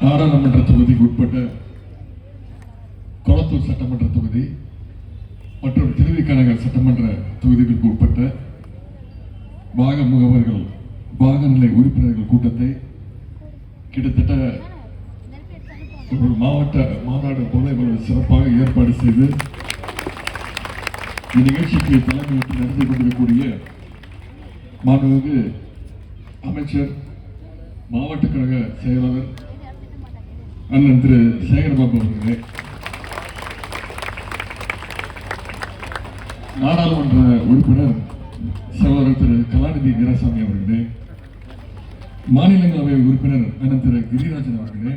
நாடாளுமன்ற தொகுதிக்கு உட்பட்ட கொளத்தூர் சட்டமன்ற தொகுதி மற்றும் திருவிக்கநகர் சட்டமன்ற தொகுதிகளுக்கு உட்பட்ட பாக முகவர்கள் பாகநிலை உறுப்பினர்கள் கூட்டத்தை கிட்டத்தட்ட ஒரு மாவட்ட மாநாடு போல இவ்வளவு சிறப்பாக ஏற்பாடு செய்து இந்நிகழ்ச்சிக்கு தலைமையிட்டு நடந்து கொண்டிருக்கக்கூடிய மாண்புமிகு அமைச்சர் மாவட்ட கழக செயலாளர் அண்ணன் திரு சேகர்பாபு அவர்களே. நாடாளுமன்ற உறுப்பினர் சகோதரர் திரு கலாநிதி வீராசாமி அவர்களே. மாநிலங்களவை உறுப்பினர் அண்ணன் திரு கிரிராஜன் அவர்களே.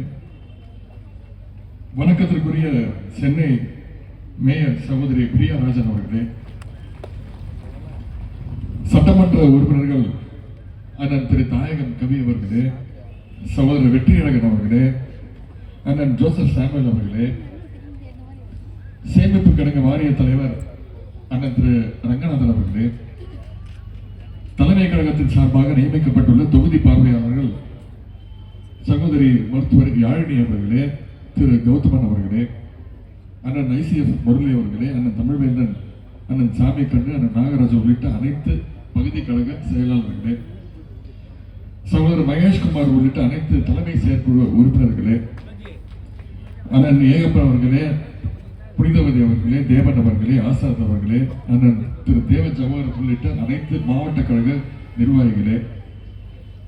வணக்கத்திற்குரிய சென்னை மேயர் சகோதரி பிரியா ராஜன் அவர்களே. சட்டமன்ற உறுப்பினர்கள் அண்ணன் திரு தாயகம் கவி அவர்களே சகோதரர் வெற்றியழகன் அவர்களே அண்ணன் ஜோசப் சாமுவேல் அவர்களே சேமிப்பு கிடங்கு வாரிய தலைவர் அண்ணன் திரு ரங்கநாதன் அவர்களே தலைமை கழகத்தின் சார்பாக நியமிக்கப்பட்டுள்ள தொகுதி பார்வையாளர்கள் சகோதரி மருத்துவர் யாழினி அவர்களே திரு கௌதமன் அவர்களே அண்ணன் ஐசிஎஃப் முரளி அவர்களே அண்ணன் தமிழ்வேந்தன் அண்ணன் சாமி கண்ணு அண்ணன் நாகராஜ் உள்ளிட்ட அனைத்து பகுதி கழக செயலாளர்களே சகோதரர் மகேஷ்குமார் உள்ளிட்ட அனைத்து தலைமை செயற்குழு உறுப்பினர்களே அண்ணன் ஏகப்பன் அவர்களே புனிதவதி அவர்களே தேவன் அவர்களே ஆசாத் அவர்களே அண்ணன் திரு தேவ ஜவஹர் உள்ளிட்ட அனைத்து மாவட்ட கழக நிர்வாகிகளே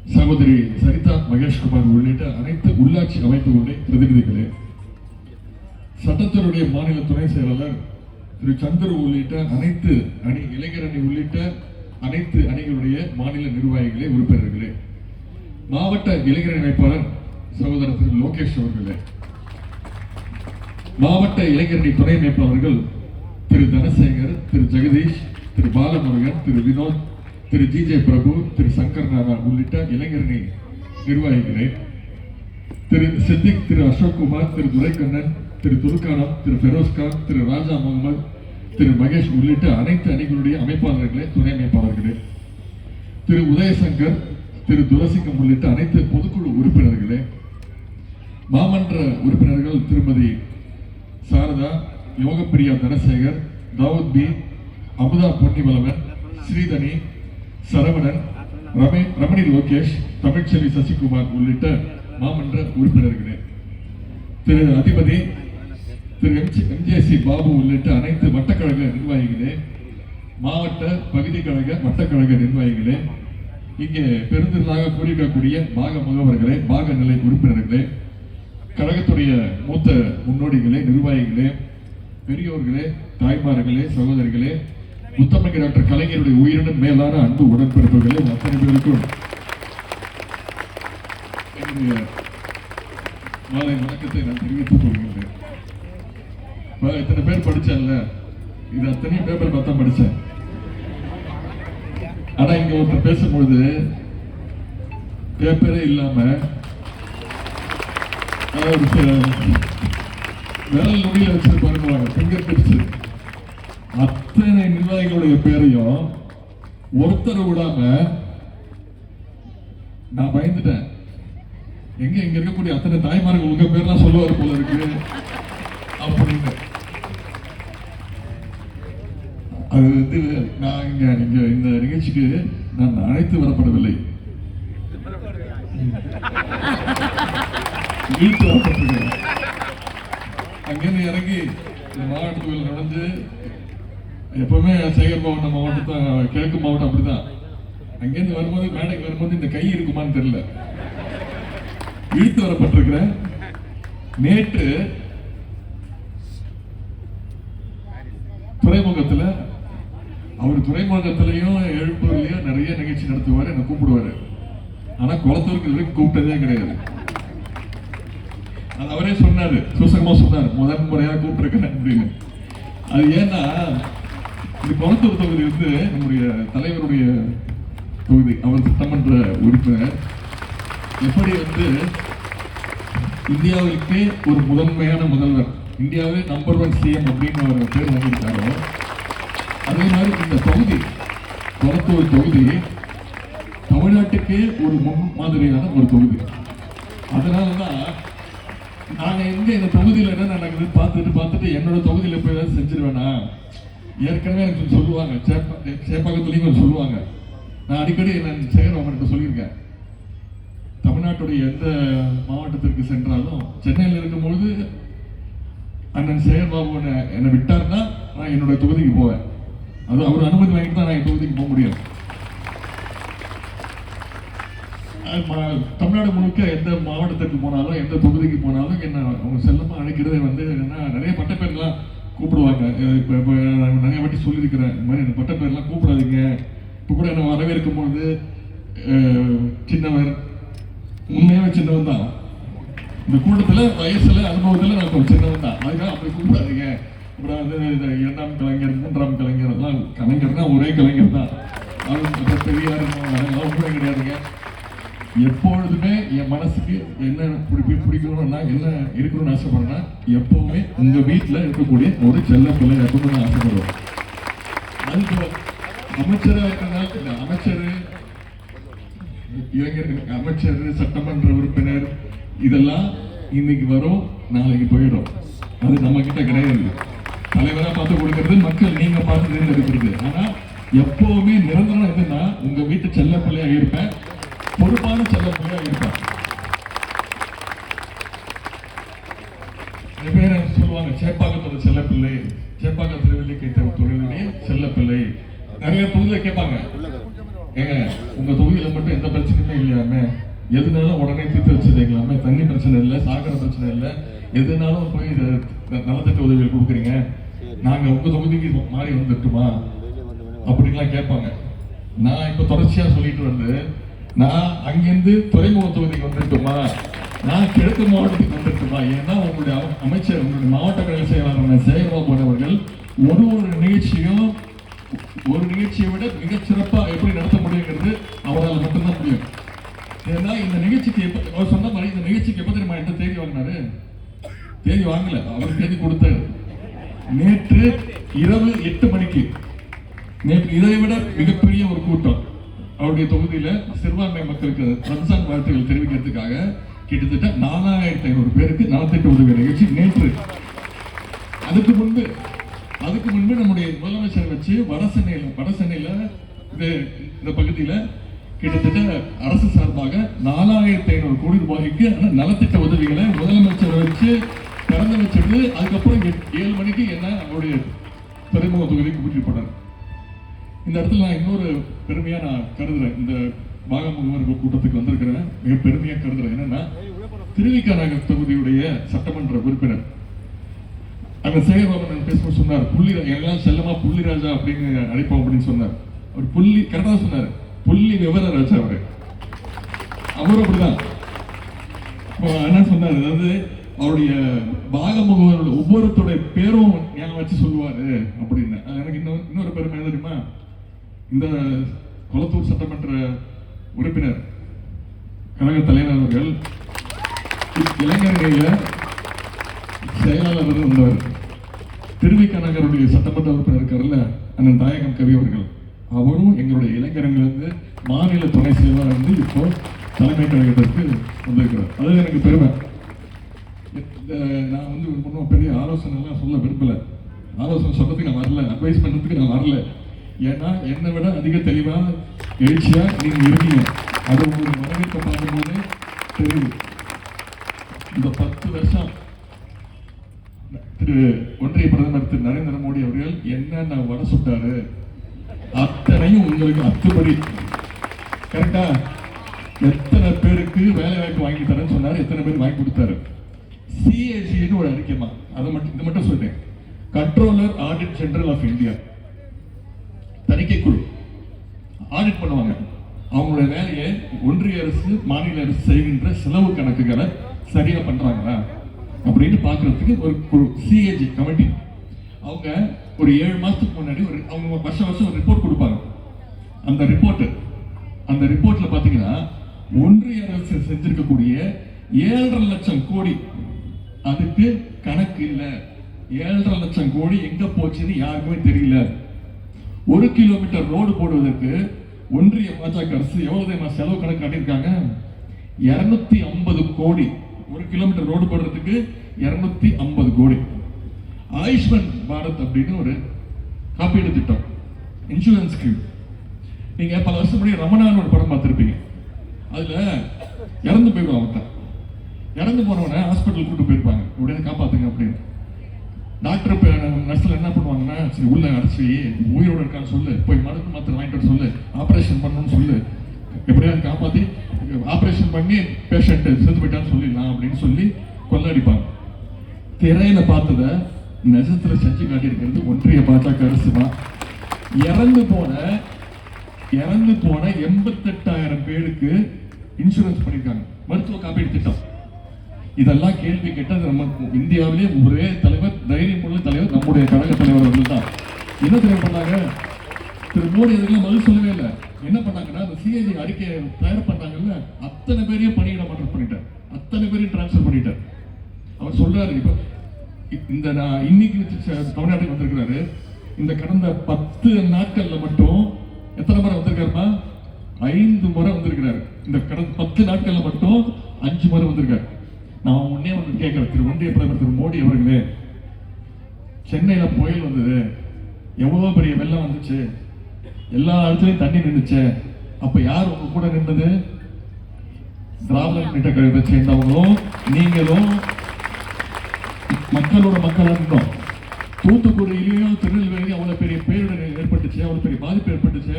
சகோதரி சரிதா மகேஷ்குமார் உள்ளிட்ட அனைத்து உள்ளாட்சி அமைப்புகளுடைய பிரதிநிதிகளே சட்டத்துறையுடைய மாநில துணை செயலாளர் திரு சந்திர உள்ளிட்ட அனைத்து அணி இளைஞர் அணி உள்ளிட்ட அனைத்து அணிகளுடைய மாநில நிர்வாகிகளே உறுப்பினர்களே மாவட்ட இளைஞர் அமைப்பாளர் சகோதரர் திரு லோகேஷ் அவர்களே மாவட்ட இளைஞரணி துணை அமைப்பாளர்கள் திரு தனசேகர் திரு ஜெகதீஷ் திரு பாலமுருகன் திரு வினோத் திரு ஜி ஜே பிரபு திரு சங்கர் நாரா உள்ளிட்ட இளைஞரணி நிர்வாகிகளே திரு சித்திக் திரு அசோக்குமார் திரு துரைக்கண்ணன் திரு துருக்கானம் திரு ஃபெரோஸ்கான் திரு ராஜா முகமது திரு மகேஷ் உள்ளிட்ட அனைத்து அணிகளுடைய அமைப்பாளர்களே துணை அமைப்பாளர்களே. திரு உதயசங்கர் திரு துரசிங்கம் உள்ளிட்ட அனைத்து பொதுக்குழு உறுப்பினர்களே மாமன்ற உறுப்பினர்கள் திருமதி சாரதா யோகப்பிரியா தனசேகர் தாவூத் பி அமுதா பொன்னிவளவன் ஸ்ரீதனி சரவணன் ரமே ரமணி லோகேஷ் தமிழ்ச்செல்வி சசிகுமார் உள்ளிட்ட மாமன்ற உறுப்பினர்களே. திரு அதிபதி திரு எம்ஜேசி பாபு உள்ளிட்ட அனைத்து வட்டக்கழக நிர்வாகிகளே மாவட்ட பகுதி கழக வட்டக்கழக நிர்வாகிகளே இங்கே பெருந்திருளாக கூறியிருக்கக்கூடிய பாக முகவர்களே பாக நிலை உறுப்பினர்களே கழகத்துடைய மூத்த முன்னோடிகளே நிர்வாகிகளே பெரியோர்களே தாய்மார்களே சகோதரிகளே முத்தமிழ் டாக்டர் கலைஞருடைய உயிரினும் மேலான அன்பு உடன்பிறப்புகளே அத்தனை பேருக்கும் என்னுடைய மாலை வணக்கத்தை நான் தெரிவித்துக் கொள்கின்றேன். இத்தனை பேர் படிச்சேன்ல இது அத்தனையும் பேப்பர் பார்த்தா படிச்சேன். ஆனா இங்க ஒருத்தர் பேசும்பொழுது பேப்பரே இல்லாம அதாவது ச- விரல் வச்சு வச்சிருப்பாருங்க ஃபிங்கர் டிப்ஸ் அத்தனை நிர்வாகிகளுடைய பேரையும் ஒருத்தர் விடாம நான் பயந்துட்டேன் எங்க இங்க இருக்கக்கூடிய அத்தனை தாய்மார்கள் உங்க பேர்லாம் சொல்லுவார் போல இருக்கு அப்படின்னு அது வந்து நான் இங்க இங்க இந்த நிகழ்ச்சிக்கு நான் அழைத்து வரப்படவில்லை இழுத்து வரப்பட்டிருக்கிறேன் அங்கிருந்து இறங்கி இந்த மாவட்டத்துக்குள்ள நடந்து எப்பவுமே சேகர் மாவட்டம் மாவட்டம் கிழக்கு மாவட்டம் அப்படிதான். அங்கேருந்து வரும்போது மேடைக்கு வரும்போது இந்த கை இருக்குமான்னு தெரியல. இழுத்து வரப்பட்டிருக்கிறேன். நேற்று துறைமுகத்துல அவர் துறைமுகத்திலையும் எழுப்பூர்லயும் நிறைய நிகழ்ச்சி நடத்துவார் என்னை கூப்பிடுவாரு. ஆனால் குளத்தூருக்கு இது வரைக்கும் கூப்பிட்டதே கிடையாது. அது அவரே சொன்னார் சூசகமா சொன்னார் முதன் முறையாக கூப்பிட்டுருக்கிறேன் அப்படின்னு. அது ஏன்னா இந்த குளத்தூர் தொகுதி வந்து நம்முடைய தலைவருடைய தொகுதி அவர் சட்டமன்ற உறுப்பினர். எப்படி வந்து இந்தியாவிற்கே ஒரு முதன்மையான முதல்வர் இந்தியாவே நம்பர் ஒன் சிஎம் அப்படின்னு அவர் பேர் வாங்கியிருக்காரோ அதே மாதிரி இந்த தொகுதி குளத்தூர் தொகுதி தமிழ்நாட்டுக்கே ஒரு முன் மாதிரியான ஒரு தொகுதி. அதனாலதான் நாங்கள் எங்கே இந்த தொகுதியில் என்ன நடக்குது பார்த்துட்டு பார்த்துட்டு என்னோட தொகுதியில் போய் ஏதாவது செஞ்சிருவேனா? ஏற்கனவே எனக்கு கொஞ்சம் சொல்லுவாங்க. சேப்பா சேப்பாக்கத்துலேயும் கொஞ்சம் சொல்லுவாங்க. நான் அடிக்கடி நான் சேகர் அவங்கள்ட்ட சொல்லியிருக்கேன். தமிழ்நாட்டுடைய எந்த மாவட்டத்திற்கு சென்றாலும் சென்னையில் இருக்கும்பொழுது அண்ணன் சேகர்பாபு என்னை என்னை விட்டார்னா நான் என்னோட தொகுதிக்கு போவேன். அது அவர் அனுமதி வாங்கிட்டு தான் நான் என் தொகுதிக்கு போக முடியும் அஹ் ம- தமிழ்நாடு முழுக்க எந்த மாவட்டத்துக்கு போனாலும் எந்த தொகுதிக்கு போனாலும் என்ன அவங்க செல்லமாக அழைக்கிறது வந்து என்னன்னா நிறைய பட்டப்பேர்லாம் கூப்பிடுவாங்க. இப்போ இப்போ நான் நிறைய வாட்டி சொல்லியிருக்கிறேன் இந்த மாதிரி இந்த பட்டப்பேர்லாம் கூப்பிடாதீங்க. இப்போ கூட என்ன வரவேற்கும் பொழுது சின்னவர் உண்மையாகவே சின்னவன் தான். இந்த கூட்டத்தில் வயசில் அனுபவத்தில் நான் கொஞ்சம் சின்னவன் தான். அதுக்காக அப்படி கூப்பிடாதீங்க. அப்புறம் வந்து இந்த இரண்டாம் கலைஞர் மூன்றாம் கலைஞர் அதெல்லாம் கலைஞர்னா ஒரே கலைஞர் தான். அது பெரியார் அதெல்லாம் கிடையாதுங்க. எப்பொழுதுமே என் மனசுக்கு என்ன பிடிப்பி பிடிக்கணும்னா என்ன இருக்கணும்னு ஆசைப்படுறேன்னா எப்பவுமே உங்க வீட்டில் இருக்கக்கூடிய ஒரு செல்ல பிள்ளை இருக்கணும்னு ஆசைப்படுவோம் அதுக்கு அமைச்சராக இருக்கிறதுனால இந்த அமைச்சர் இளைஞர்கள் அமைச்சர் சட்டமன்ற உறுப்பினர் இதெல்லாம் இன்னைக்கு வரும் நாளைக்கு போயிடும். அது நம்ம கிட்ட கிடையாது. தலைவராக பார்த்து கொடுக்கறது மக்கள் நீங்க பார்த்து தேர்ந்தெடுக்கிறது. ஆனா எப்பவுமே நிரந்தரம் எதுனா உங்க வீட்டு செல்ல பிள்ளையாக இருப்பேன். பொறுப்பான செல்ல இருப்பார் இருப்பேன் நிறைய பேர் சொல்லுவாங்க சேப்பாக்கத்தோட செல்லப்பிள்ளை சேப்பாக்க திருவள்ளிக்கை தொழிலுடைய செல்லப்பிள்ளை. நிறைய தொகுதியில் கேட்பாங்க. ஏங்க உங்க தொகுதியில மட்டும் எந்த பிரச்சனையுமே இல்லையாமே எதுனாலும் உடனே தீர்த்து வச்சிருக்கலாமே தண்ணி பிரச்சனை இல்லை சாக்கடை பிரச்சனை இல்லை. எதுனாலும் போய் நலத்திட்ட உதவிகள் கொடுக்குறீங்க. நாங்க உங்க தொகுதிக்கு மாறி வந்துட்டுமா? அப்படின்லாம் கேட்பாங்க. நான் இப்ப தொடர்ச்சியா சொல்லிட்டு வந்து நான் அங்கிருந்து துறைமுக தொகுதிக்கு வந்துட்டுமா நான் கிழக்கு மாவட்டத்துக்கு வந்துட்டுமா ஏன்னா உங்களுடைய அமைச்சர் உங்களுடைய மாவட்ட கழக செயலாளர் சேகர்பாபு அவர்கள் ஒரு ஒரு நிகழ்ச்சியும் ஒரு நிகழ்ச்சியை விட மிகச்சிறப்பாக எப்படி நடத்த முடியுங்கிறது அவரால் மட்டும்தான் முடியும் ஏன்னா இந்த நிகழ்ச்சிக்கு எப்போ அவர் சொன்ன மாதிரி இந்த நிகழ்ச்சிக்கு எப்போ தெரியுமா? எந்த தேதி வாங்கினாரு. தேதி வாங்கல. அவர் தேதி கொடுத்தாரு. நேற்று இரவு எட்டு மணிக்கு. நேற்று இதை விட மிகப்பெரிய ஒரு கூட்டம். அவருடைய தொகுதியில் சிறுபான்மை மக்களுக்கு ரம்சான் வாழ்த்துக்கள் தெரிவிக்கிறதுக்காக கிட்டத்தட்ட நாலாயிரத்தி ஐநூறு பேருக்கு நலத்திட்ட உதவி நிகழ்ச்சி நேற்று. அதுக்கு முன்பு அதுக்கு முன்பு நம்முடைய முதலமைச்சர் வச்சு வடசென்னையில் வடசென்னையில் இது இந்த பகுதியில் கிட்டத்தட்ட அரசு சார்பாக நாலாயிரத்தி ஐநூறு கோடி ரூபாய்க்கு நலத்திட்ட உதவிகளை முதலமைச்சர் வச்சு திறந்து வச்சிருந்து அதுக்கப்புறம் ஏழு மணிக்கு என்ன நம்மளுடைய துறைமுக தொகுதிக்கு கூட்டிட்டு போனார். இந்த இடத்துல நான் இன்னொரு பெருமையாக நான் கருதுறேன். இந்த பாகமுகவர்கள் கூட்டத்துக்கு வந்திருக்கிறேன் மிக பெருமையாக கருதுறேன். என்னன்னா திருவிக்கா நகர் தொகுதியுடைய சட்டமன்ற உறுப்பினர். அந்த சேகர்பாபன் பேசும்போது சொன்னார் புள்ளி எல்லாம் செல்லமா புள்ளி ராஜா அப்படின்னு அழைப்போம் அப்படின்னு சொன்னார். அவர் புள்ளி கரெக்டாக சொன்னார். புள்ளி விவர ராஜா அவர். அவரும் அப்படிதான். இப்போ என்ன சொன்னார் அதாவது அவருடைய பாகமுகவர்கள் ஒவ்வொருத்தருடைய பேரும் ஞாபகம் வச்சு சொல்லுவாரு அப்படின்னு. எனக்கு இன்னொரு இன்னொரு பெருமை என்ன தெரியுமா? இந்த கொளத்தூர் சட்டமன்ற உறுப்பினர் கழக தலைவர் அவர்கள் இளைஞர்களில் செயலாளர் இருந்தவர் திருவிக்க நகருடைய சட்டமன்ற உறுப்பினர் இருக்கார்ல அண்ணன் தாயகம் கவி அவர்கள். அவரும் எங்களுடைய இளைஞரங்கிலிருந்து மாநில துணை செயலாளர் வந்து இப்போ தலைமை கழகத்திற்கு வந்திருக்கிறார். அது எனக்கு பெருமை. இந்த நான் வந்து ஒன்றும் பெரிய ஆலோசனை எல்லாம் சொல்ல விரும்பலை. ஆலோசனை சொல்றதுக்கு நான் வரல. அட்வைஸ் பண்ணுறதுக்கு நான் வரல. ஏன்னா என்னை விட அதிக தெளிவாக எழுச்சியாக நீங்கள் இருக்கீங்க அது உங்களுக்கு வரவேற்பை பார்க்கும்போது தெரியுது. இந்த பத்து வருஷம் திரு ஒன்றிய பிரதமர் திரு நரேந்திர மோடி அவர்கள் என்னென்ன வர சுட்டாரு அத்தனையும் உங்களுக்கு அத்துப்படி. கரெக்டா எத்தனை பேருக்கு வேலை வாய்ப்பு வாங்கி தரேன்னு சொன்னாரு எத்தனை பேர் வாங்கி கொடுத்தாரு? சிஏசின்னு ஒரு அறிக்கைமா அதை மட்டும் இது மட்டும் சொல்றேன். Controller audit central of India குழு ஆடிட் பண்ணுவாங்க. அவங்களோட வேலையை ஒன்றிய அரசு மாநில அரசு செய்கின்ற செலவு கணக்குகளை சரியா பண்றாங்களா? அப்படின்னு பாக்குறதுக்கு ஒரு குழு சிஏஜி கமிட்டி அவங்க ஒரு ஏழு மாசத்துக்கு முன்னாடி ஒரு அவங்க வருஷம் வருஷம் ஒரு ரிப்போர்ட் கொடுப்பாங்க. அந்த ரிப்போர்ட் அந்த ரிப்போர்ட்ல பாத்தீங்கன்னா ஒன்றிய அரசு செஞ்சிருக்கக்கூடிய ஏழரை லட்சம் கோடி அதுக்கு கணக்கு இல்லை. ஏழரை லட்சம் கோடி எங்க போச்சுன்னு யாருக்குமே தெரியல. ஒரு கிலோமீட்டர் ரோடு போடுவதற்கு ஒன்றிய பாஜக அரசு எவ்வளவு தெரியுமா செலவு கணக்கு காட்டியிருக்காங்க? இரநூத்தி ஐம்பது கோடி. ஒரு கிலோமீட்டர் ரோடு போடுறதுக்கு இரநூத்தி ஐம்பது கோடி. ஆயுஷ்மான் பாரத் அப்படின்னு ஒரு காப்பீடு திட்டம் இன்சூரன்ஸ் ஸ்கீம் நீங்க பல வருஷம் முன்னாடி ரமணான்னு ஒரு படம் பார்த்துருப்பீங்க. அதுல இறந்து போயிடுவான் அவன் இறந்து போனவனை ஹாஸ்பிட்டல் கூட்டு போயிருப்பாங்க. உடனே காப்பாத்துங்க அப்படின்னு. டாக்டர் இப்போ நர்ஸில் என்ன பண்ணுவாங்கன்னா சரி உள்ள அடைச்சி உயிரோட இருக்கான்னு சொல்லு போய் மருந்து மாத்திரை வாங்கிட்டு வர சொல்லு ஆப்ரேஷன் பண்ணணும்னு சொல்லு. எப்படியாவது காப்பாற்றி ஆப்ரேஷன் பண்ணி பேஷண்ட்டு செத்து போயிட்டான்னு சொல்லிடலாம் அப்படின்னு சொல்லி கொள்ளடிப்பாங்க. திரையில பார்த்தத நெஜத்துல செஞ்சு காட்டியிருக்கிறது ஒன்றிய பாஜக அரசு தான். இறந்து போன இறந்து போன எண்பத்தெட்டாயிரம் பேருக்கு இன்சூரன்ஸ் பண்ணியிருக்காங்க. மருத்துவ காப்பீடு திட்டம். இதெல்லாம் கேள்வி கேட்டது நம்ம இந்தியாவிலே ஒரே தலைவர் தைரியம் உள்ள தலைவர் நம்முடைய கழக தலைவர் அவர்கள் தான் என்ன தெரியும் பண்ணாங்க? திரு மோடி இதெல்லாம் பதில் சொல்லவே இல்லை. என்ன பண்ணாங்கன்னா அந்த சிஐடி அறிக்கையை தயார் பண்ணாங்கல்ல அத்தனை பேரையும் பணியிட மாற்றம் பண்ணிட்டார். அத்தனை பேரையும் டிரான்ஸ்ஃபர் பண்ணிட்டார். அவர் சொல்றாரு இப்போ இந்த நான் இன்னைக்கு தமிழ்நாட்டுக்கு வந்திருக்கிறாரு. இந்த கடந்த பத்து நாட்கள்ல மட்டும் எத்தனை முறை வந்திருக்காருமா ஐந்து முறை வந்திருக்கிறாரு. இந்த கடந்த பத்து நாட்கள்ல மட்டும் அஞ்சு முறை வந்திருக்காரு. நான் உன்னே வந்து கேட்கிறேன் திரு ஒன்றிய பிரதமர் திரு மோடி அவர்களே சென்னையில புயல் வந்தது. எவ்வளவு பெரிய வெள்ளம் வந்துச்சு. எல்லா இடத்துலயும் தண்ணி நின்றுச்சு அப்போ யார் உங்க கூட நின்றது? திராவிட முன்னேற்ற கழகத்தை சேர்ந்தவங்களும் நீங்களும் மக்களோட மக்களாக இருந்தோம் தூத்துக்குடியிலையும் திருநெல்வேலியும் அவ்வளவு பெரிய பேரிடர் ஏற்பட்டுச்சு அவ்வளவு பெரிய பாதிப்பு ஏற்பட்டுச்சு.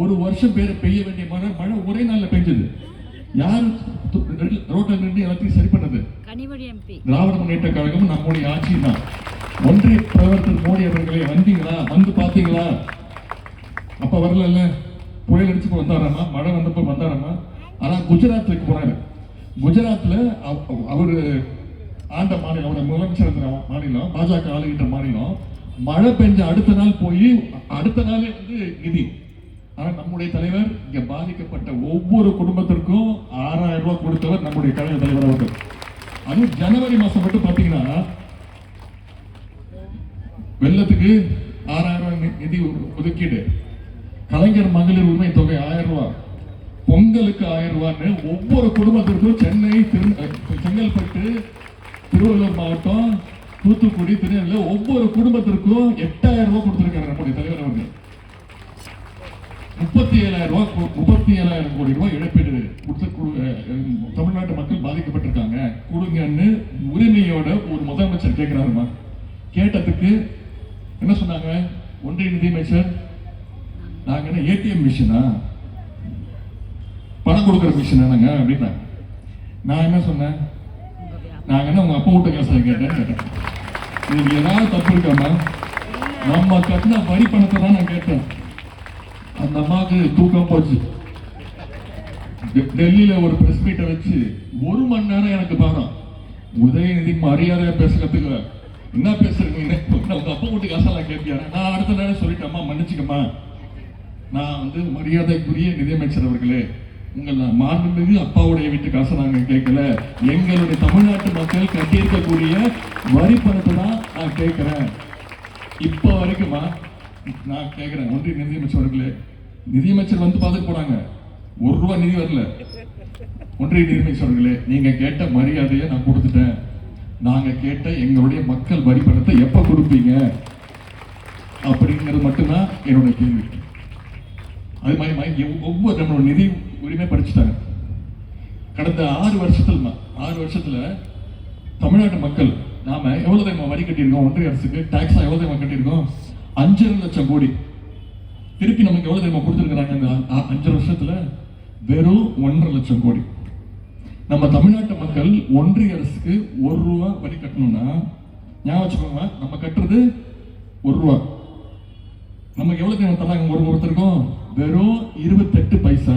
ஒரு வருஷம் பேர் பெய்ய வேண்டிய மழை மழை ஒரே நாள்ல பெஞ்சது யார் ரோட்ல நின்று எல்லாத்தையும் சரி பண்ணது? திராவிட முன்னேற்ற கழகம் நம்முடைய ஆட்சி தான். ஒன்றிய பிரதமர் திரு மோடி அவர்களே வந்தீங்களா? வந்து பாத்தீங்களா அப்ப வரல புயல் அடிச்சு வந்தாராமா? மழை வந்தப்ப வந்தாராமா? ஆனா குஜராத்துக்கு போனாரு. குஜராத்ல அவ- அவரு ஆண்ட மாநிலம் அவருடைய முதலமைச்சர் மாநிலம் பாஜக ஆளுகின்ற மாநிலம். மழை பெஞ்ச அடுத்த நாள் போய் அடுத்த நாளே வந்து நிதி. ஆனால் நம்முடைய தலைவர் இங்கே பாதிக்கப்பட்ட ஒவ்வொரு குடும்பத்திற்கும் ஆறாயிரம் ரூபாய் கொடுத்தவர் நம்முடைய கழக தலைவர் அவர்கள் அதுவும் ஜனவரி மாதம் மட்டும் பார்த்தீங்கன்னா வெள்ளத்துக்கு ஆறாயிரம் ரூபாய் நிதி ஒதுக்கீடு. கலைஞர் மகளிர் உரிமை தொகை ஆயிரம் ரூபாய் பொங்கலுக்கு ஆயிரம் ரூபான்னு ஒவ்வொரு குடும்பத்திற்கும் சென்னை திரு செங்கல்பட்டு திருவள்ளூர் மாவட்டம் தூத்துக்குடி திருநெல்வேலி ஒவ்வொரு குடும்பத்திற்கும் எட்டாயிரம் ரூபாய் கொடுத்துருக்காரு நம்முடைய தலைவர் அவர்கள். முப்பத்தி ஏழாயிரம் ரூபாய் முப்பத்தி ஏழாயிரம் கோடி ரூபாய் இழப்பீடு கொடுத்து தமிழ்நாட்டு மக்கள் பாதிக்கப்பட்டிருக்காங்க. கொடுங்கன்னு உரிமையோட ஒரு முதலமைச்சர் கேட்கிறாருமா கேட்டதுக்கு என்ன சொன்னாங்க? ஒன்றிய நிதியமைச்சர் நாங்க என்ன ஏடிஎம் மிஷினா? பணம் கொடுக்குற மிஷின் என்னங்க? அப்படின்னாங்க. நான் என்ன சொன்னேன்? நாங்க என்ன உங்க அப்பா வீட்டு காசை கேட்டேன்னு கேட்டேன். இதுக்கு ஏதாவது தப்பு இருக்காமா? நம்ம கட்டின வரி பணத்தை தான் நான் கேட்டேன். அந்த அம்மாவுக்கு தூக்கம் போச்சு. டெல்லியில ஒரு பிரஸ் மீட்டை வச்சு ஒரு மணி நேரம் எனக்கு பாடம் உதயநிதி மரியாதையா பேசுறதுக்கு என்ன பேசுறீங்க? உங்க அப்பா வீட்டு காசெல்லாம் கேட்பியாரு நான் அடுத்த நேரம் சொல்லிட்டேன் அம்மா மன்னிச்சுக்கம்மா. நான் வந்து மரியாதைக்குரிய நிதியமைச்சர் அவர்களே உங்கள் மாண்புமிகு அப்பாவுடைய வீட்டு காசை நாங்கள் கேட்கல. எங்களுடைய தமிழ்நாட்டு மக்கள் கட்டியிருக்கக்கூடிய வரி பணத்தை தான் நான் கேட்குறேன். இப்போ வரைக்குமா நான் கேட்குறேன். ஒன்றிய நிதியமைச்சர் அவர்களே நிதியமைச்சர் வந்து பார்த்துட்டு போனாங்க. ஒரு ரூபா நிதி வரல. ஒன்றிய நிதியமைச்சர்களே நீங்க கேட்ட மரியாதையை நான் கொடுத்துட்டேன். நாங்க கேட்ட எங்களுடைய மக்கள் வரி பணத்தை எப்ப கொடுப்பீங்க? அப்படிங்கிறது மட்டும்தான் என்னுடைய கேள்வி. அது மாதிரி ஒவ்வொரு நம்மளோட நிதி உரிமை படிச்சுட்டாங்க கடந்த ஆறு வருஷத்துல ஆறு வருஷத்துல தமிழ்நாட்டு மக்கள் நாம எவ்வளவு தெரியுமா வரி கட்டியிருக்கோம்? ஒன்றிய அரசுக்கு டாக்ஸா எவ்வளவு தெரியுமா கட்டியிருக்கோம்? அஞ்சரை லட்சம் கோடி. திருப்பி நமக்கு எவ்வளோ தெரியுமா கொடுத்துருக்காங்க இந்த அஞ்சு வருஷத்தில் வருஷத்துல? வெறும் ஒன்றரை லட்சம் கோடி. நம்ம தமிழ்நாட்டு மக்கள் ஒன்றிய அரசுக்கு ஒரு ரூபா வரி கட்டணும்னா ஞாபகம் வச்சுக்கோங்க நம்ம கட்டுறது ஒரு ரூபா. நமக்கு எவ்வளோ தெரியும் தராங்க? ஒரு ஒருத்தருக்கும் வெறும் இருபத்தெட்டு பைசா.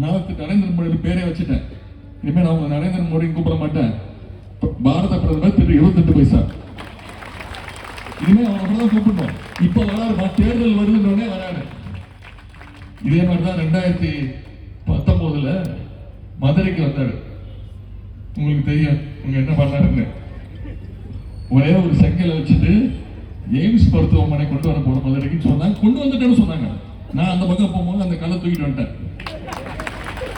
நான் நரேந்திர மோடி பேரே வச்சுட்டேன். இனிமேல் நான் உங்க நரேந்திர மோடின்னு கூப்பிட மாட்டேன். பாரத பிரதமர் திரு இருபத்தெட்டு பைசா. இனிமேல் அவங்க அப்படிதான் கூப்பிடணும். இப்ப வராருமா தேர்தல் வருதுன்னு வராரு இதே மாதிரிதான் ரெண்டாயிரத்தி பத்தொன்பதுல மதுரைக்கு வந்தாரு. உங்களுக்கு தெரியும் உங்க என்ன பண்ணாருன்னு. ஒரே ஒரு செங்கலை வச்சுட்டு எய்ம்ஸ் மருத்துவமனை கொண்டு வர போற மதுரைக்குன்னு சொன்னாங்க. கொண்டு வந்துட்டேன்னு சொன்னாங்க. நான் அந்த பக்கம் போகும்போது அந்த கல்லை தூக்கிட்டு வந்துட்டேன்.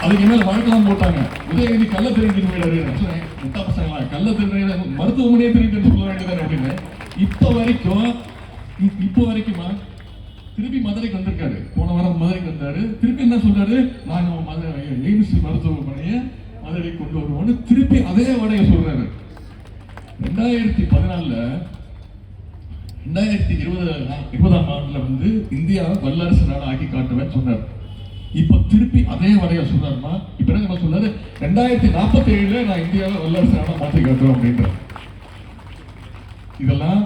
அதுக்கு மேல வழக்கெல்லாம் போட்டாங்க. உதயநிதி கள்ள திருடிட்டு போயிடாரு சொன்னேன், முட்டா பசங்களா கல்ல தெரிஞ்ச மருத்துவமனையே திருடிட்டு சொல்ல வேண்டியதானே அப்படின்னு. இப்ப வரைக்கும் இப்போ வரைக்குமா திருப்பி மதுரைக்கு வந்திருக்காரு. போன வாரம் மதுரைக்கு வந்தாரு. திருப்பி என்ன சொல்றாரு? நாங்க மதுரை எய்ம்ஸ் மருத்துவமனையை மதுரைக்கு கொண்டு வருவோம்னு திருப்பி அதே வடைய சொல்றாரு. ரெண்டாயிரத்தி பதினாலுல ரெண்டாயிரத்தி இருபது இருபதாம் ஆண்டுல வந்து இந்தியாவை வல்லரசு நாடு ஆக்கி காட்டுவேன்னு சொன்னார். இப்ப திருப்பி அதே வரைய சொல்றாருமா? இப்ப என்ன நம்ம சொல்றாரு ரெண்டாயிரத்தி நாற்பத்தி ஏழுல நான் இந்தியாவை வல்லரசு நாடா மாற்றி காட்டுறோம் அப்படின்ற இதெல்லாம்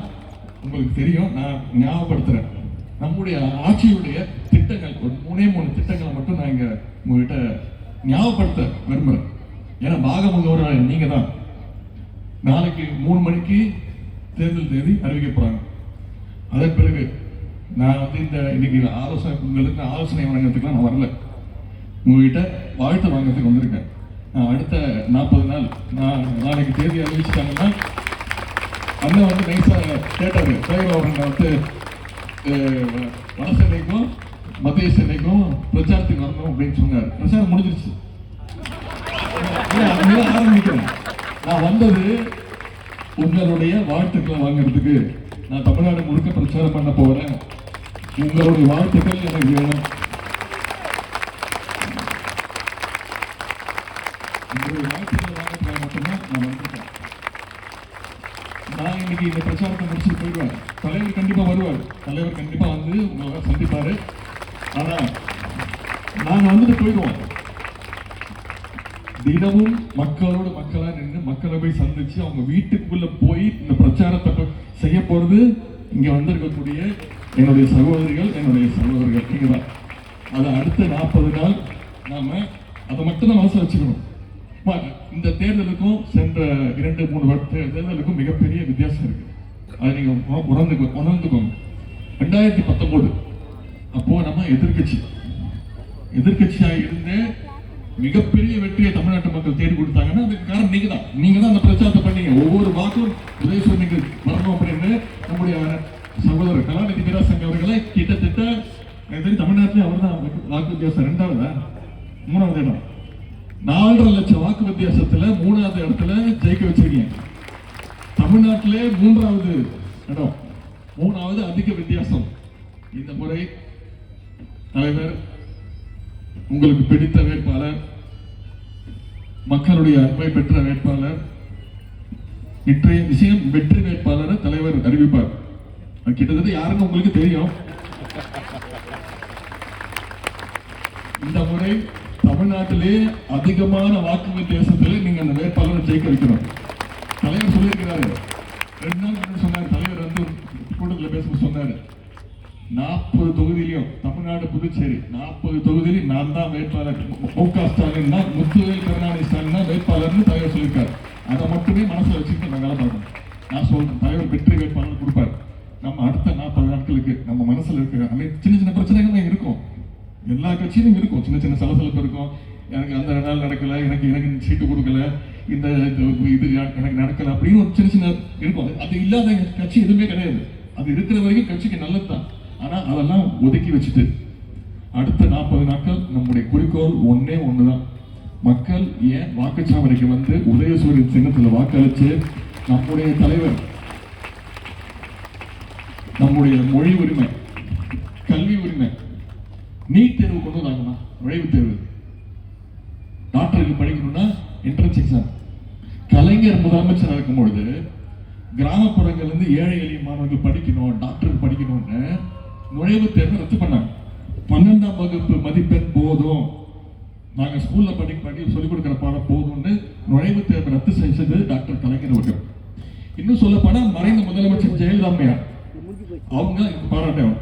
உங்களுக்கு தெரியும் நான் ஞாபகப்படுத்துறேன். நம்முடைய ஆட்சியுடைய திட்டங்கள் ஒரு மூணே மூணு திட்டங்களை மட்டும் நான் இங்க உங்ககிட்ட ஞாபகப்படுத்த விரும்புகிறேன் ஏன்னா பாகமுள்ளவர் நீங்க தான். நாளைக்கு மூணு மணிக்கு தேர்தல் தேதி அறிவிக்க போறாங்க. அதன் பிறகு நான் வந்து இந்த இன்னைக்கு ஆலோசனை உங்களுக்கு ஆலோசனை வழங்குறதுக்குலாம் நான் வரல. உங்ககிட்ட வாழ்த்து வாங்கிறதுக்கு வந்திருக்கேன். நான் அடுத்த நாற்பது நாள் நான் நாளைக்கு தேதி அறிவிச்சிட்டாங்கன்னா அண்ணன் வந்து நைஸா கேட்டார் டிரைவர் வந்து வனசேனைக்கும் சென்னைக்கும் மத்திய சென்னைக்கும் பிரச்சாரத்துக்கு வரணும் அப்படின்னு சொன்னார். பிரச்சாரம் முடிஞ்சிருச்சு. ஆரம்பிக்கிறேன். நான் வந்தது உங்களுடைய வாழ்த்துக்களை வாங்குறதுக்கு. நான் தமிழ்நாடு முழுக்க பிரச்சாரம் பண்ண போகிறேன் உங்களுடைய வாழ்த்துக்கள் எனக்கு வேணும். இன்னைக்கு இந்த பிரச்சாரத்தை முடிச்சுட்டு போயிடுவார் தலைவர் கண்டிப்பா வருவார். தலைவர் கண்டிப்பா வந்து உங்களை சந்திப்பாரு. ஆனா நாங்க வந்துட்டு போயிடுவோம் தினமும் மக்களோட மக்களா நின்று மக்களை போய் சந்திச்சு அவங்க வீட்டுக்குள்ள போய் இந்த பிரச்சாரத்தை செய்ய போறது இங்க வந்திருக்கக்கூடிய என்னுடைய சகோதரிகள் என்னுடைய சகோதரர்கள். நீங்க தான். அது அடுத்த நாற்பது நாள் நாம அதை மட்டும் தான் மனசுல வச்சுக்கணும். இந்த தேர்தலுக்கும் சென்ற இரண்டு மூணு தேர்தலுக்கும் மிகப்பெரிய வித்தியாசம் இருக்கு. அதை நீங்க உணர்ந்து உணர்ந்துக்கோங்க. ரெண்டாயிரத்தி பத்தொன்பது அப்போ நம்ம எதிர்க்கட்சி. எதிர்கட்சியாக இருந்து மிகப்பெரிய வெற்றியை தமிழ்நாட்டு மக்கள் தேடி கொடுத்தாங்கன்னா அதுக்கு காரணம் நீங்க தான் நீங்க தான் அந்த பிரச்சாரத்தை பண்ணீங்க. ஒவ்வொரு வாக்கும் உதயசூரியனுக்கு வரணும் அப்படின்னு நம்முடைய சகோதரர் கலாநிதி வீராசங்க அவர்களை கிட்டத்தட்ட தமிழ்நாட்டிலே அவர் தான் வாக்கு வித்தியாசம். ரெண்டாவதா? மூணாவது இடம் நாலரை லட்சம் வாக்கு வித்தியாசத்துல மூணாவது இடத்துல ஜெயிக்க வச்சிருக்கீங்க. தமிழ்நாட்டிலே மூன்றாவது இடம் மூணாவது அதிக வித்தியாசம். இந்த முறை தலைவர் உங்களுக்கு பிடித்த வேட்பாளர் மக்களுடைய அன்பை பெற்ற வேட்பாளர் இன்றைய விஷயம் வெற்றி வேட்பாளரை தலைவர் அறிவிப்பார். கிட்டத்தட்ட யாருன்னு உங்களுக்கு தெரியும். இந்த முறை தமிழ்நாட்டிலே அதிகமான வாக்கு வித்தியாசத்தில் நீங்க அந்த வேட்பாளரை ஜெயிக்க வைக்கணும். தலைவர் சொல்லியிருக்கிறாரு. ரெண்டு நாள் சொன்னார். தலைவர் வந்து கூட்டத்தில் பேசும்போது சொன்னாரு. நாற்பது தொகுதியிலையும் தமிழ்நாடு புதுச்சேரி நாற்பது தொகுதியிலும் நான் தான் வேட்பாளர். மு க ஸ்டாலின் தான் முத்துவேல் கருணாநிதி ஸ்டாலின் தான் வேட்பாளர்னு தலைவர் சொல்லியிருக்காரு. அதை மட்டுமே மனசில் வச்சுக்கிட்டு நான் வேலை பார்க்கணும். நான் சொல்றேன். தலைவர் வெற்றி வேட்பாளர் கொடுப்பார். நம்ம அடுத்த நாற்பது நாட்களுக்கு நம்ம மனசில் இருக்கிற அனை- சின்ன சின்ன பிரச்சனைகள் இருக்கும். எல்லா கட்சியிலும் இருக்கும். சின்ன சின்ன சலசலப்பு இருக்கும். எனக்கு அந்த நாள் நடக்கல எனக்கு எனக்கு சீட்டு கொடுக்கல இந்த இது- இது எனக்கு நடக்கல அப்படின்னு ஒரு சின்ன சின்ன இருக்கும். அது- இல்லாத கட்சி எதுவுமே கிடையாது. அது இருக்கிற வரைக்கும் கட்சிக்கு நல்லது தான் ஆனால் அதெல்லாம் ஒதுக்கி வச்சுட்டு அடுத்த நாற்பது நாட்கள் நம்முடைய குறிக்கோள் ஒன்றே ஒன்று தான் மக்கள் ஏன் வாக்குச்சாவடிக்கு வந்து உதயசூரியன் சின்னத்தில் வாக்களித்து நம்முடைய தலைவர் நம்முடைய மொழி உரிமை கல்வி உரிமை நீட் தேர்வு கொண்டு வந்தாங்கம்மா. நுழைவுத் தேர்வு. டாக்டருக்கு படிக்கணும்னா என்ட்ரன்ஸ் எக்ஸாம் கலைஞர் முதலமைச்சர் இருக்கும்பொழுது பொழுது கிராமப்புறங்கள்ல இருந்து ஏழை எளிய மாணவர்கள் படிக்கணும் டாக்டர் படிக்கணும்னு நுழைவுத் தேர்வு ரத்து பண்ணாங்க. பன்னெண்டாம் வகுப்பு மதிப்பெண் போதும். நாங்க ஸ்கூல்ல படி படி சொல்லிக் கொடுக்கிற பாடம் போதும்னு நுழைவுத் தேர்வு ரத்து செஞ்சது டாக்டர் கலைஞர் அவர்கள். இன்னும் சொல்லப்போனால் மறைந்த முதலமைச்சர் ஜெயலலிதா அவங்க பாராட்டேன்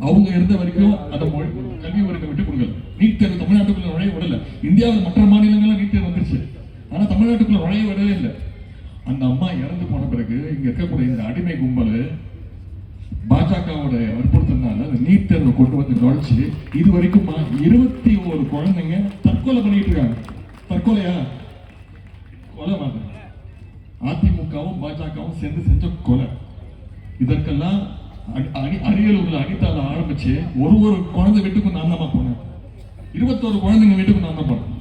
அவங்க இருந்த வரைக்கும் அந்த மொழி கல்வி விட்டு கொடுக்கல நீட் தேர்வு தமிழ்நாட்டுக்குள்ள நுழைய விடல. இந்தியாவில் மற்ற மாநிலங்கள்லாம் நீட் தேர்வு வந்துருச்சு. ஆனா தமிழ்நாட்டுக்குள்ள நுழைய விடவே இல்லை. அந்த அம்மா இறந்து போன பிறகு இங்க இருக்கக்கூடிய இந்த அடிமை கும்பல் பாஜகவோட வற்புறுத்தினால அந்த நீட் தேர்வை கொண்டு வந்து நுழைச்சு இது வரைக்கும் இருபத்தி ஒரு குழந்தைங்க தற்கொலை பண்ணிட்டு இருக்காங்க. தற்கொலையா? கொலை மாதிரி. அதிமுகவும் பாஜகவும் சேர்ந்து செஞ்ச கொலை. இதற்கெல்லாம் அரியலூர்ல அனிதால ஆரம்பிச்சு ஒரு ஒரு குழந்தை வீட்டுக்கும் நான் தான் போனேன். இருபத்தோரு குழந்தைங்க வீட்டுக்கும் நான் தான் போனேன்.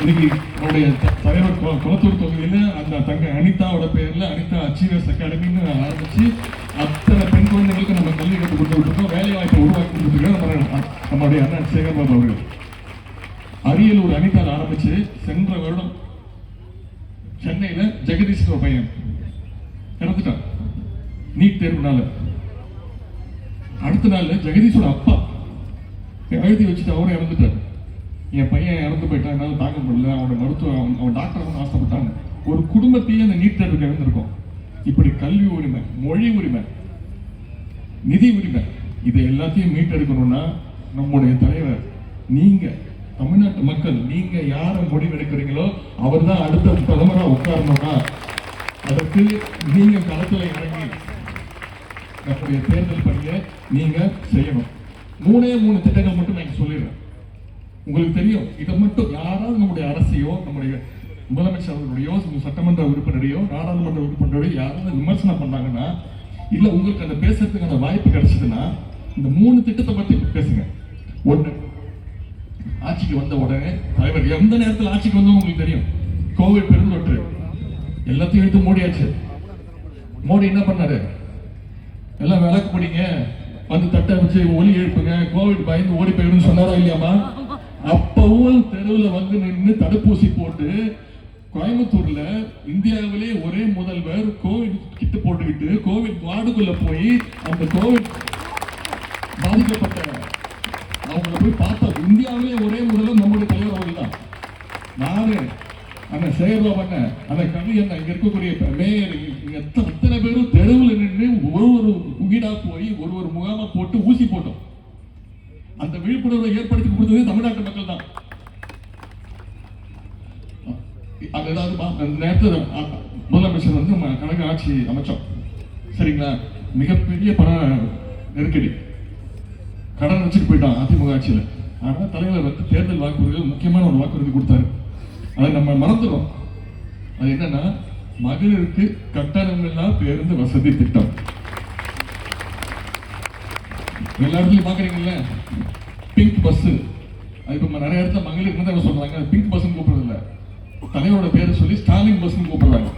இன்னைக்கு அவருடைய தலைவர் குளத்தூர் தொகுதியில அந்த தங்க அனிதாவோட பேர்ல அனிதா அச்சீவர்ஸ் அகாடமின்னு ஆரம்பிச்சு அத்தனை பெண் குழந்தைகளுக்கு நம்ம கல்வி கற்றுக் கொடுத்துருக்கோம் வேலை வாய்ப்பு உருவாக்கி கொடுத்துருக்கோம் நம்ம நம்மளுடைய அண்ணன் சேகர்பாபு அவர்கள். அரியலூர் அனிதால் ஆரம்பிச்சு சென்ற வருடம் சென்னையில ஜெகதீஷ் பையன். இறந்துட்டான் நீட் தேர்வுனால. அடுத்த நாள் ஜெகதீஷோட அப்பா எழுதி வச்சுட்டு அவரும் இறந்துட்டார். என் பையன் இறந்து போயிட்டான் என்னால் தாங்க முடியல அவனோட மருத்துவ அவன் அவன் டாக்டர் ஆகணும்னு ஆசைப்பட்டாங்க ஒரு குடும்பத்தையே அந்த நீட் தேர்வுக்கு இறந்துருக்கோம் இப்படி கல்வி உரிமை மொழி உரிமை நிதி உரிமை இதை எல்லாத்தையும் மீட்டெடுக்கணும்னா நம்முடைய தலைவர் நீங்க தமிழ்நாட்டு மக்கள் நீங்க யாரை முடிவெடுக்கிறீங்களோ அவர் தான் அடுத்த பிரதமராக உட்காரணும்னா அதற்கு நீங்கள் களத்தில் இறங்கி நம்முடைய தேர்தல் பணியை நீங்கள் செய்யணும். மூணே மூணு திட்டங்கள் மட்டும் நான் சொல்லிடுறேன். உங்களுக்கு தெரியும் இதை மட்டும் யாராவது நம்முடைய அரசையோ நம்முடைய முதலமைச்சர் அவர்களுடையோ சட்டமன்ற உறுப்பினரையோ நாடாளுமன்ற உறுப்பினரையோ யாராவது விமர்சனம் பண்ணாங்கன்னா இல்லை உங்களுக்கு அந்த பேசுறதுக்கான வாய்ப்பு கிடைச்சதுன்னா இந்த மூணு திட்டத்தை பற்றி பேசுங்க. ஒன்று ஆட்சிக்கு வந்த உடனே தலைவர் எந்த நேரத்தில் ஆட்சிக்கு வந்தோம் உங்களுக்கு தெரியும்? கோவிட் பெருந்தொற்று. எல்லாத்தையும் எடுத்து மூடியாச்சு. மோடி என்ன பண்ணாரு? எல்லாம் விளக்கு பிடிங்க. வந்து தட்டை வச்சு ஒலி எழுப்புங்க. கோவிட் பயந்து ஓடி போயிடும்னு சொன்னாரா இல்லையாமா அப்பவும் தெருவில் வந்து நின்று தடுப்பூசி போட்டு கோயம்புத்தூர்ல இந்தியாவிலே ஒரே முதல்வர் கோவிட் கிட்டு போட்டுக்கிட்டு கோவிட் வார்டுக்குள்ள போய் அந்த கோவிட் பாதிக்கப்பட்ட அவங்கள போய் பார்த்தா இந்தியாவிலே ஒரே முதல்வர் நம்முடைய தலைவர் அவர்கள் தான் நானு அந்த சேகர்பாபு அண்ணன் அந்த கவி என்ன இங்க இருக்கக்கூடிய மேயர் எத்தனை அத்தனை பேரும் தெருவில் நின்று ஒரு ஒரு வீடா போய் ஒரு ஒரு முகாமா போட்டு ஊசி போட்டோம். அந்த விழிப்புணர்வை ஏற்படுத்தி கொடுத்தது தமிழ்நாட்டு மக்கள் தான். அது ஏதாவது அந்த நேரத்தில் முதலமைச்சர் வந்து நம்ம கழக ஆட்சி அமைச்சோம். சரிங்களா? மிகப்பெரிய பண நெருக்கடி. கடன் வச்சுட்டு போயிட்டான் அதிமுக ஆட்சியில். ஆனால் தலைவர் வந்து தேர்தல் வாக்குறுதிகள் முக்கியமான ஒரு வாக்குறுதி கொடுத்தாரு. அதை நம்ம மறந்துடும் அது என்னன்னா மகளிருக்கு கட்டணமில்லா பேருந்து வசதி திட்டம். எல்லா இடத்துலையும் பாக்குறீங்கல்ல? பிங்க் பஸ் அது இப்ப நிறைய இடத்துல மகளிருக்கு தான் சொல்றாங்க? பிங்க் பஸ் கூப்பிடுறது இல்ல தலைவரோட பேரை சொல்லி ஸ்டாலின் பஸ் கூப்பிடுறாங்க.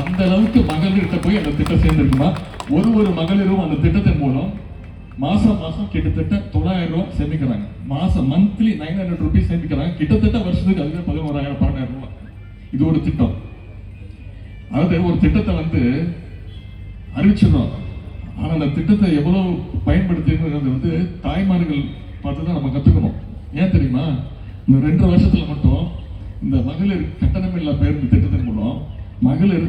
அந்த அளவுக்கு மகளிர்கிட்ட போய் அந்த திட்டம் சேர்ந்துருக்குமா? ஒரு ஒரு மகளிரும் அந்த திட்டத்தின் மூலம் மாசம் மாசம் கிட்டத்தட்ட தொள்ளாயிரம் ரூபாய் சேமிக்கிறாங்க. மாசம் மந்த்லி நைன் ஹண்ட்ரட் ருபீஸ் சேமிக்கிறாங்க கிட்டத்தட்ட வருஷத்துக்கு அதுவே பதினோராயிரம் பன்னெண்டாயிரம் ரூபாய். இது ஒரு திட்டம். அதாவது ஒரு திட்டத்தை வந்து அறிவிச்சிடறோம். ஆனால் அந்த திட்டத்தை எவ்வளவு பயன்படுத்திங்கிறது வந்து தாய்மார்கள் பார்த்து தான் நம்ம கற்றுக்கணும் ஏன் தெரியுமா? இந்த ரெண்டு வருஷத்தில் மட்டும் இந்த மகளிர் கட்டணமில்லா பேருந்து திட்டத்தின் மூலம் மகளிர்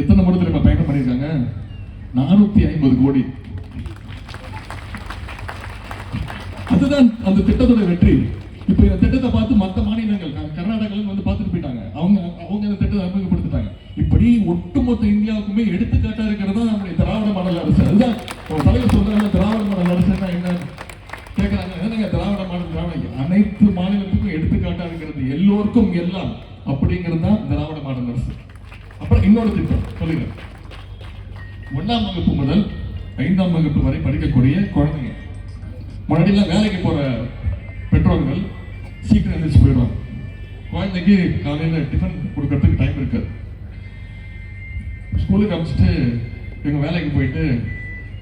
எத்தனை முறை நம்ம பயணம் பண்ணியிருக்காங்க? நானூற்றி ஐம்பது கோடி. அதுதான் அந்த திட்டத்தோட வெற்றி. இப்போ இந்த திட்டத்தை பார்த்து மற்ற மாநிலங்கள் க- வந்து பார்த்துட்டு போயிட்டாங்க. அவங்க அவங்க இந்த திட்டத்தை அறிமுகப்படுத்திட்டாங்க. இப்படி ஒட்டுமொத்த இந்தியாவுக்குமே எடுத்துக்காட்டா இருக்கிறது தான் நம்முடைய திராவிட மாடல் அரசு. அதுதான் தலைவர் சொல்றாங்க திராவிட மாடல் அரசுன்னா என்ன? கேட்கறாங்க என்னங்க திராவிட மாடல் திராவிட அனைத்து மாநிலத்துக்கும் எடுத்துக்காட்டா இருக்கிறது எல்லோருக்கும் எல்லாம் அப்படிங்கிறது தான் திராவிட மாடல் அரசு. அப்புறம் இன்னொரு திட்டம் சொல்லுங்க. ஒன்றாம் வகுப்பு முதல் ஐந்தாம் வகுப்பு வரை படிக்கக்கூடிய குழந்தைங்க. மறுபடியெல்லாம் வேலைக்கு போகிற பெற்றோர்கள் சீக்கிரம் எழுந்திரிச்சு போயிடுவாங்க. குழந்தைக்கு காலையில் டிஃபன் கொடுக்கறதுக்கு டைம் இருக்காது ஸ்கூலுக்கு அனுப்பிச்சிட்டு இவங்க வேலைக்கு போயிட்டு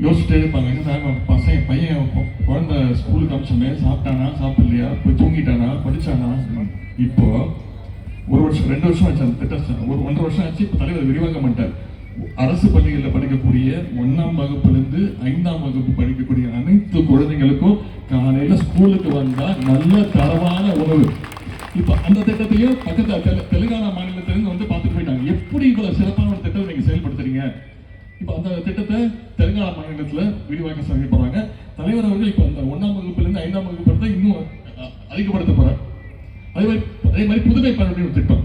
யோசிச்சுட்டே இருப்பாங்க. என்ன சார் பசங்க பையன் கு- குழந்தை ஸ்கூலுக்கு அனுப்பிச்சோமே சாப்பிட்டானா சாப்பிடலையா? போய் தூங்கிட்டானா? படித்தானா இப்போ ஒரு வருஷம் ரெண்டு வருஷம் ஆச்சு அந்த திட்டம் ஒரு ஒன்றரை வருஷம் ஆச்சு இப்போ தலைவர் விரிவாக்கம் பண்ணிட்டார். அரசு பள்ளிகளில் படிக்கக்கூடிய ஒன்றாம் வகுப்புலேருந்து ஐந்தாம் வகுப்பு படிக்கக்கூடிய அனைத்து குழந்தைங்களுக்கும் காலையில் ஸ்கூலுக்கு வந்தால் நல்ல தரமான உணவு. இப்போ அந்த திட்டத்தையும் பக்கத்தில் தெலு- தெலுங்கானா மாநிலத்திலேருந்து வந்து பார்த்துட்டு போயிட்டாங்க. எப்படி இவ்வளவு சிறப்பான ஒரு திட்டத்தை நீங்கள் செயல்படுத்துறீங்க? இப்போ அந்த திட்டத்தை தெலுங்கானா மாநிலத்தில் விரிவாக்க செய்ய தலைவர் அவர்கள் இப்போ அந்த ஒன்றாம் வகுப்புலேருந்து ஐந்தாம் வகுப்பு வரை இன்னும் அதிகப்படுத்த போகிறார் அதே மாதிரி அதே மாதிரி புதுமை பள்ளியுடைய ஒரு திட்டம்.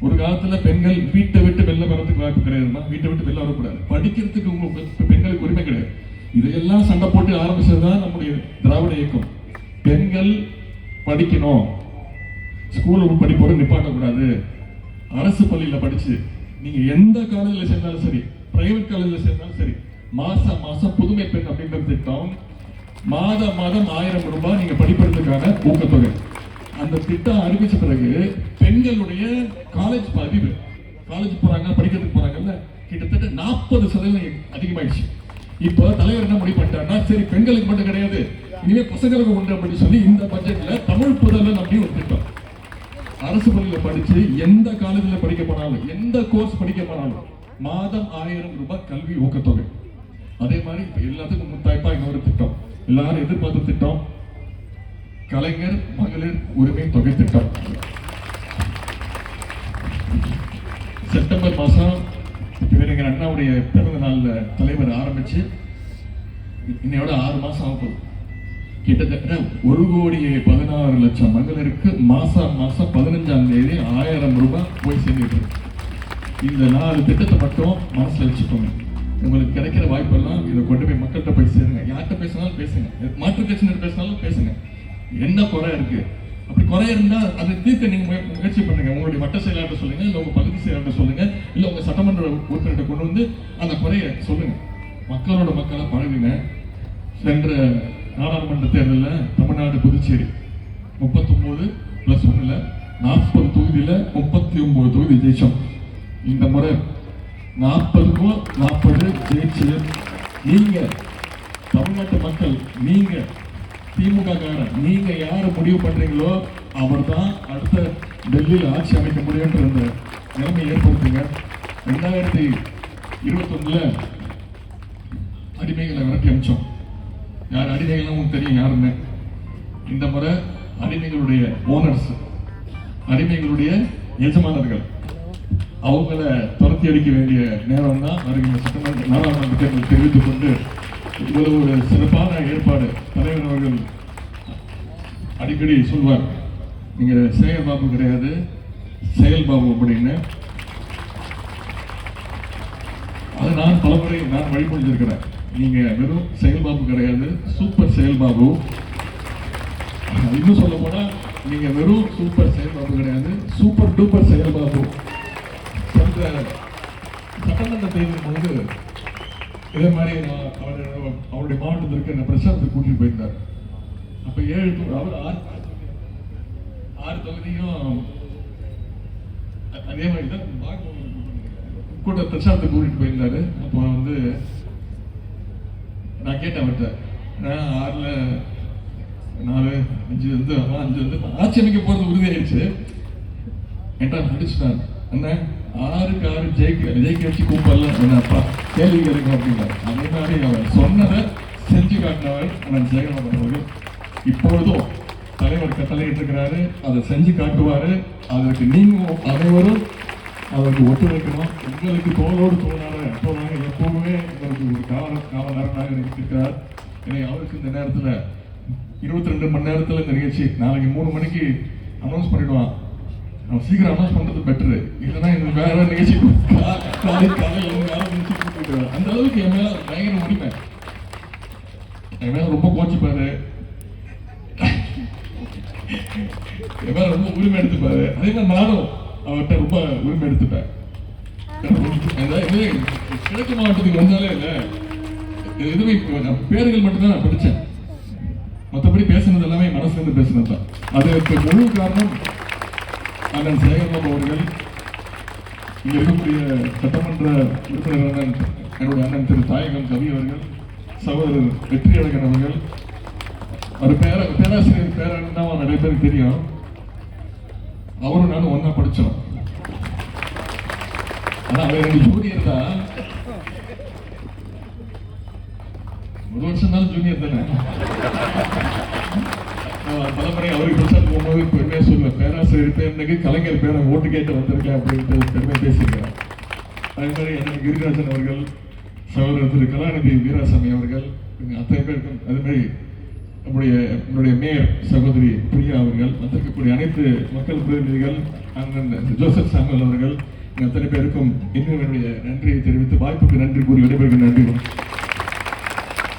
ஒரு காலத்துல பெண்கள் வீட்டை விட்டு வெளில வரதுக்கு வாய்ப்பு கிடையாதுன்னா வீட்டை விட்டு வெளில வரக்கூடாது. படிக்கிறதுக்கு உங்களுக்கு பெண்களுக்கு உரிமை கிடையாது. இதையெல்லாம் சண்டை போட்டு ஆரம்பிச்சதுதான் நம்முடைய திராவிட இயக்கம். பெண்கள் படிக்கணும். ஸ்கூல் படிப்போட நிப்பாட்டக்கூடாது. அரசு பள்ளியில படிச்சு நீங்க எந்த காலேஜ்ல சேர்ந்தாலும் சரி பிரைவேட் காலேஜ்ல சேர்ந்தாலும் சரி மாசம் மாசம் புதுமை பெண் அப்படின்ற திட்டம் மாத மாதம் ஆயிரம் ரூபாய் நீங்க படிப்பதற்கான ஊக்கத்தொகை. அந்த திட்டம் அறிவிச்ச பிறகு பெண்களுடைய காலேஜ் பதிவு. காலேஜ் போறாங்க படிக்கிறதுக்கு போறாங்கல்ல கிட்டத்தட்ட நாற்பது சதவீதம் அதிகமாயிடுச்சு. இப்போ தலைவர் என்ன முடிவு பண்ணிட்டாருன்னா சரி பெண்களுக்கு மட்டும் கிடையாது இனிமே பசங்களுக்கு உண்டு அப்படின்னு சொல்லி இந்த பட்ஜெட்ல தமிழ் புதல்வன் அப்படின்னு ஒரு திட்டம். அரசு பள்ளியில படிச்சு எந்த காலேஜ்ல படிக்க போனாலும் எந்த கோர்ஸ் படிக்க போனாலும் மாதம் ஆயிரம் ரூபாய் கல்வி ஊக்கத்தொகை. அதே மாதிரி இப்ப எல்லாத்துக்கும் முத்தாய்ப்பா இன்னொரு திட்டம். எல்லாரும் எதிர்பார்த்த திட்டம் கலைஞர் மகளிர் உரிமை தொகை திட்டம். செப்டம்பர் மாசம் எங்கள் அண்ணாவுடைய பிறந்த நாளில் தலைவர் ஆரம்பித்து இன்னையோட ஆறு மாதம் ஆகும் கிட்டத்தட்ட ஒரு கோடியே பதினாறு லட்சம் மகளிருக்கு மாதம் மாதம் பதினஞ்சாம் தேதி ஆயிரம் ரூபாய் போய் சேர்ந்துட்டு இந்த நாலு திட்டத்தை மட்டும் மனசில் வச்சுக்கோங்க. உங்களுக்கு கிடைக்கிற வாய்ப்பெல்லாம் இதை கொண்டு போய் மக்கள்கிட்ட போய் சேருங்க. யார்கிட்ட பேசினாலும் பேசுங்க. மாற்று கட்சியினர் பேசினாலும் பேசுங்க. என்ன குறை இருக்குது அப்படி குறை இருந்தால் அதை தீர்க்க நீங்க முயற்சி பண்ணுங்க. உங்களுடைய வட்ட செயலாளர் சொல்லுங்க இல்லை உங்க பகுதி செயலாளர் சொல்லுங்க இல்லை உங்க சட்டமன்ற உறுப்பினர்கிட்ட கொண்டு வந்து அந்த குறைய சொல்லுங்க. மக்களோட மக்களை பழகுங்க சென்ற நாடாளுமன்ற தேர்தலில் தமிழ்நாடு புதுச்சேரி முப்பத்தொம்போது ப்ளஸ் ஒன்றில் நாற்பது தொகுதியில் முப்பத்தி ஒம்பது தொகுதி ஜெயிச்சோம். இந்த முறை நாற்பதுக்கும் நாற்பது ஜெயிச்சு நீங்கள் தமிழ்நாட்டு மக்கள் நீங்கள் திமுக காரன் நீங்க யாரை முடிவு பண்றீங்களோ அவர் தான் அடுத்த டெல்லியில் ஆட்சி அமைக்க முடியுன்ற அந்த நிலைமை ஏற்படுத்துங்க. ரெண்டாயிரத்தி இருபத்தொன்னுல அடிமைகளை விரட்டி அமிச்சோம் யார் அடிமைகள்லாம் உங்களுக்கு தெரியும் யாருன்னு? இந்த முறை அடிமைகளுடைய ஓனர்ஸ் அடிமைகளுடைய எஜமானர்கள். அவங்கள துரத்தி அடிக்க வேண்டிய நேரம் தான் வருகின்ற சட்டமன்ற நாடாளுமன்ற தேர்தல் தெரிவித்துக் கொண்டு இவ்வளவு ஒரு சிறப்பான ஏற்பாடு தலைவர் அவர்கள் அடிக்கடி சொல்வார். நீங்க சேகர் பாபு கிடையாது. செயல் பாபு அப்படின்னு. அது நான் பலமுறை நான் வழிமொழிஞ்சிருக்கிறேன் நீங்க வெறும் செயல்பாபு கிடையாது சூப்பர் செயல்பாபு இன்னும் சொல்ல போனா நீங்க வெறும் சூப்பர் செயல்பாபு கிடையாது சூப்பர் டூப்பர் செயல்பாபு சென்ற சட்டமன்ற தேர்தல் போது இதே மாதிரி நான் அவருடைய அவருடைய மாவட்டத்திற்கு என்ன பிரசாரத்துக்கு கூட்டிட்டு போயிருந்தார். அப்ப ஏழு அவர் ஆறு ஆறு தொகுதியும் அதே மாதிரி தான் கூட்ட கூட பிரசாரத்துக்கு கூட்டிட்டு போயிருந்தாரு. அப்போ வந்து நான் கேட்டேன் அவர்கிட்ட. நான் ஆறுல நாலு அஞ்சு வந்து அஞ்சு வந்து ஆட்சி அமைக்க போறது உறுதியாயிடுச்சு என்கிட்ட நடிச்சுட்டார். அண்ணன் ஆறுக்கு ஆறு ஜெயிக்க ஜெயிக்க வச்சு கூப்பிடல என்னப்பா கேள்வி கேட்கும் அப்படின்னா அதே மாதிரி அவர் சொன்னதை செஞ்சு காட்டினவர் அண்ணன் ஜெயலலிதா அவர்கள். இப்பொழுதும் தலைவர் கட்டளையிட்டு இருக்கிறாரு அதை செஞ்சு காட்டுவார். அதற்கு நீங்களும் அனைவரும் அவருக்கு ஒத்துழைக்கணும். உங்களுக்கு தோளோடு தோளாக எப்போதாங்க எப்போவுமே உங்களுக்கு ஒரு காவல காவலராக இருக்கிறார். எனவே அவருக்கு இந்த நேரத்தில் இருபத்தி ரெண்டு மணி நேரத்தில் இந்த நிகழ்ச்சி நாளைக்கு மூணு மணிக்கு அனௌன்ஸ் பண்ணிடுவான். நம்ம சீக்கிரம் அனௌன்ஸ் பண்ணுறது பெட்டரு இல்லைன்னா இது வேற நிகழ்ச்சி கா- அந்த அளவுக்கு என் மேலே பயங்கர முடிமை என் மேலே ரொம்ப கோச்சிப்பாரு. என் மேலே ரொம்ப உரிமை எடுத்துப்பாரு. அதே மாதிரி நானும் அவர்கிட்ட ரொம்ப உரிமை எடுத்துப்பேன். அதாவது கிழக்கு மாவட்டத்துக்கு வந்தாலே இல்லை. எதுவுமே இப்போ நான் பேர்கள் மட்டும்தான் நான் படித்தேன் மற்றபடி பேசுனது எல்லாமே மனசுலேருந்து பேசுனது தான் அதற்கு முழு காரணம் அண்ணன் சேகர்பாபு அவர்கள் இங்கே இருக்கக்கூடிய சட்டமன்ற உறுப்பினர் அண்ணன் என்னுடைய அண்ணன் திரு தாயகம் கவி அவர்கள் சகோதரர் வெற்றி அழகன் அவர்கள். அவர் பேர பேராசிரியர் பேரன் தான் நிறைய பேருக்கு தெரியும். அவரும் நானும் ஒண்ணா படிச்சோம். ஆனா அவர் ரெண்டு ஜூனியர் தான். ஒரு வருஷம் தான் ஜூனியர் தானே? நான் பலமுறை அவருக்கு பிரச்சாரம் போகும்போது பெருமையா சொல்லுவேன்? பேராசிரியர் பேருனுக்கு கலைஞர் பேரை ஓட்டு கேட்டு வந்திருக்கேன் அப்படின்ட்டு பெருமை பேசியிருக்கிறேன் அதே மாதிரி எனக்கு கிரிராஜன் அவர்கள் சகோதரர் திரு கலாநிதி வீராசாமி அவர்கள் அத்தனை பேருக்கும் அதே மாதிரி நம்முடைய நம்முடைய மேயர் சகோதரி பிரியா அவர்கள் வந்திருக்கக்கூடிய அனைத்து மக்கள் பிரதிநிதிகள் அண்ணன் ஜோசப் சாமுவல் அவர்கள் அத்தனை பேருக்கும் இன்னும் என்னுடைய நன்றியை தெரிவித்து வாய்ப்புக்கு நன்றி கூறி விடைபெறுகிற நன்றி.